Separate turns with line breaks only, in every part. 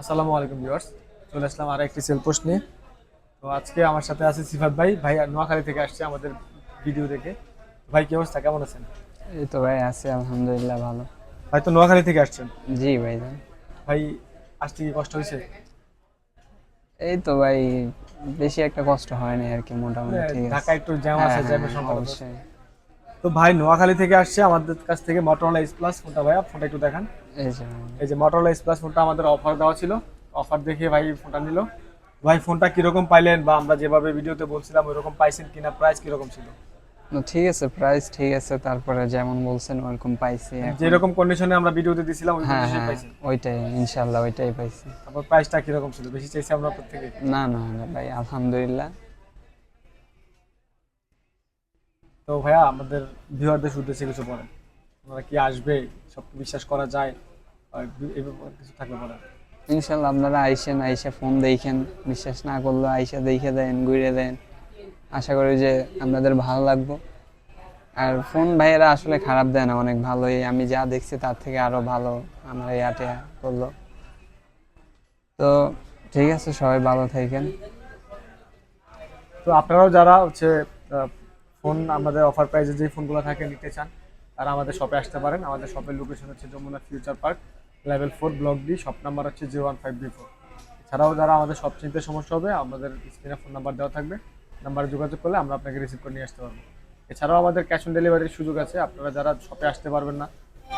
আসসালামু আলাইকুম ভিউয়ার্স চলে আসলাম আর একটি সেল পোস্ট নিয়ে। তো আজকে আমার সাথে আছে সিফাত ভাই। ভাই নোয়াখালী থেকে আসছে আমাদের ভিডিও দেখে। ভাই কি অবস্থা? কেমন আছেন?
এই তো ভাই আছি আলহামদুলিল্লাহ ভালো।
ভাই তো নোয়াখালী থেকে আসছেন?
জি ভাই
ভাই আসতে কি কষ্ট হয়েছে?
এই তো ভাই বেশি একটা কষ্ট হয় না আর কি মোটামুটি ঠিক
ঢাকা একটু জ্যাম
হ্যাঁ,
আছে
হ্যাঁ,
জ্যামের
হ্যাঁ,
সম্ভাবনা তো ভাই নোয়াখালী থেকে আসছে আমাদের কাছ থেকে মোটরোলা এস প্লাস ফোনটা ভাইয়া ফোনটা একটু দেখান।
এই যে।
মোটরোলা এস প্লাস ফোনটা আমাদের অফার দেওয়া ছিল। অফার দেখে ভাই ফোনটা নিল। ভাই ফোনটা কীরকম পাইলেন বা আমরা যেভাবে ভিডিওতে বলছিলাম ওইরকম পাইছেন কিনা প্রাইস কীরকম ছিল?
ঠিক আছে প্রাইস ঠিক আছে তারপরে যেমন বলছেন ওরকম পাইছি
যেরকম কন্ডিশনে আমরা ভিডিওতে দিছিলাম ওই
হ্যাঁ
কন্ডিশনে
হ্যাঁ ওইটাই ইনশাল্লাহ ওইটাই পাইছি।
তারপর প্রাইসটা কীরকম ছিল? বেশি চাইছি আমরা
না না না ভাই আলহামদুলিল্লাহ।
তো ভাইয়া আমাদের ভিউয়ারদের উদ্দেশ্যে কিছু বলেন। ওনারা কি আসবে? সব বিশ্বাস করা যায়? কিছু থাকলে বলেন।
ইনশাল্লাহ আপনারা আইসেন আইসা ফোন দেখেন বিশ্বাস না করলে আইসা দেখে দেন ঘুরে দেন। আশা করি যে আপনাদের ভালো লাগবে। আর ফোন ভাইয়েরা আসলে খারাপ দেয় না অনেক ভালোই। আমি যা দেখছি তার থেকে আরও ভালো আমার ইয়াটে করল। তো ঠিক আছে সবাই ভালো থাকেন।
তো আপনারাও যারা হচ্ছে ফোন, আমাদের অফার প্রাইসে যে ফোনগুলো থাকে নিতে চান, তারা আমাদের শপে আসতে পারেন। আমাদের শপের লোকেশন হচ্ছে Jamuna future park level four block D shop number হচ্ছে zero one five B four এছাড়াও যারা আমাদের সব চিনতে সমস্যা হবে, আমাদের স্ক্রিনে ফোন নাম্বার দেওয়া থাকবে। নাম্বারে যোগাযোগ করলে আমরা আপনাকে রিসিভ করে নিয়ে আসতে পারব। এছাড়াও আমাদের ক্যাশ অন ডেলিভারির সুযোগ আছে। আপনারা যারা শপে আসতে পারবেন না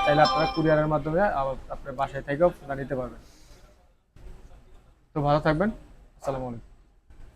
চাইলে আপনারা কুরিয়ারের মাধ্যমে আপনার বাসায় থেকেও ফোনটা নিতে পারবেন। তো ভালো থাকবেন। আসসালামু আলাইকুম।